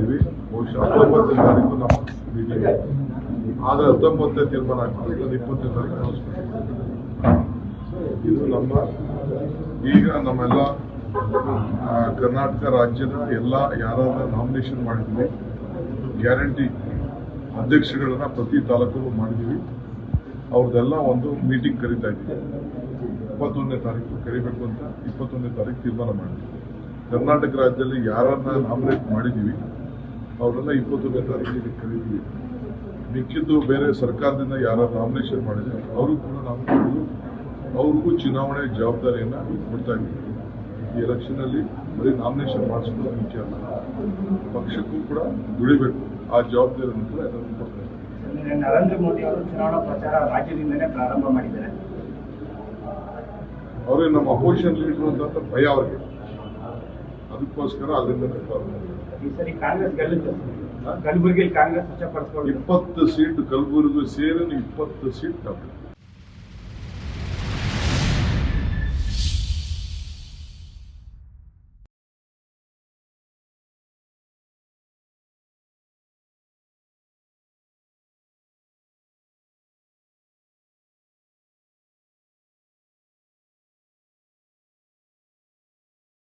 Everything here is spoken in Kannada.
ಇದ್ದೀವಿ. ಬಹುಶಃ ಹತ್ತೊಂಬತ್ತನೇ ತಾರೀಕು ನಮ್ಮ ಮೀಟಿಂಗ್ ಆದರೆ ಹತ್ತೊಂಬತ್ತನೇ ತೀರ್ಮಾನ ಆಗ್ತದೆ ಇಪ್ಪತ್ತನೇ ತಾರೀಕು ಇದು ನಮ್ಮ ಈಗ ನಮ್ಮೆಲ್ಲ ಕರ್ನಾಟಕ ರಾಜ್ಯದ ಎಲ್ಲ ಯಾರಾದ್ರೂ ನಾಮಿನೇಷನ್ ಮಾಡಿದ್ವಿ ಗ್ಯಾರಂಟಿ ಅಧ್ಯಕ್ಷಗಳನ್ನ ಪ್ರತಿ ತಾಲೂಕು ಮಾಡಿದ್ವಿ. ಅವ್ರದ್ದೆಲ್ಲ ಒಂದು ಮೀಟಿಂಗ್ ಕರಿತಾ ಇದ್ದೀವಿ ಇಪ್ಪತ್ತೊಂದನೇ ತಾರೀಕು ಕರಿಬೇಕು ಅಂತ ಇಪ್ಪತ್ತೊಂದನೇ ತಾರೀಕು ತೀರ್ಮಾನ ಮಾಡಿದ್ವಿ. ಕರ್ನಾಟಕ ರಾಜ್ಯದಲ್ಲಿ ಯಾರನ್ನ ನಾಮಿನೇಟ್ ಮಾಡಿದ್ದೀವಿ ಅವರೆಲ್ಲ ಇಪ್ಪತ್ತೊಂದನೇ ತಾರೀಕಿಗೆ ಕರೀತೀವಿ ಮಿಕ್ಕಿದ್ದು ಬೇರೆ ಸರ್ಕಾರದಿಂದ ಯಾರು ನಾಮಿನೇಷನ್ ಮಾಡಿದ್ರೆ. ಅವರು ಕೂಡ ನಾಮಿನೇಷನ್ ಅವ್ರಿಗೂ ಚುನಾವಣೆ ಜವಾಬ್ದಾರಿಯನ್ನ ಕೊಡ್ತಾ ಇದ್ದೀವಿ ಈ ಎಲೆಕ್ಷನ್ ಅಲ್ಲಿ ಬರೀ ನಾಮಿನೇಷನ್ ಮಾಡಿಸ್ಕೊಳ್ಳೋ ಮುಖ್ಯ ಅಲ್ಲ. ಪಕ್ಷಕ್ಕೂ ಕೂಡ ದುಡಿಬೇಕು. ಆ ಜವಾಬ್ದಾರಿಯನ್ನು ಕೂಡ ಎಲ್ಲರಿಗೂ ಕೊಡ್ತಾ ಇದ್ದೀವಿ ನರೇಂದ್ರ ಮೋದಿ ಅವರು ಚುನಾವಣಾ ಪ್ರಚಾರ ರಾಜ್ಯದಿಂದಲೇ ಪ್ರಾರಂಭ ಮಾಡಿದ್ದಾರೆ. ಅವರೇ ನಮ್ಮ ಅಪೋಸಿಷನ್ ಲೀಡರ್ ಅಂತ ಭಯ ಅವ್ರಿಗೆ. ಅದಕ್ಕೋಸ್ಕರ ಅದರಿಂದ. ಈ ಸರಿ ಕಾಂಗ್ರೆಸ್ ಗೆಲ್ಲುತ್ತೆ ಕಲಬುರಗಿಯಲ್ಲಿ ಕಾಂಗ್ರೆಸ್ ವಶಪಡಿಸಿಕೊಂಡು ಇಪ್ಪತ್ತು ಸೀಟ್ ಕಲಬುರಗಿ ಸೇರಿ ಇಪ್ಪತ್ತು ಸೀಟ್ ತಪ್ಪು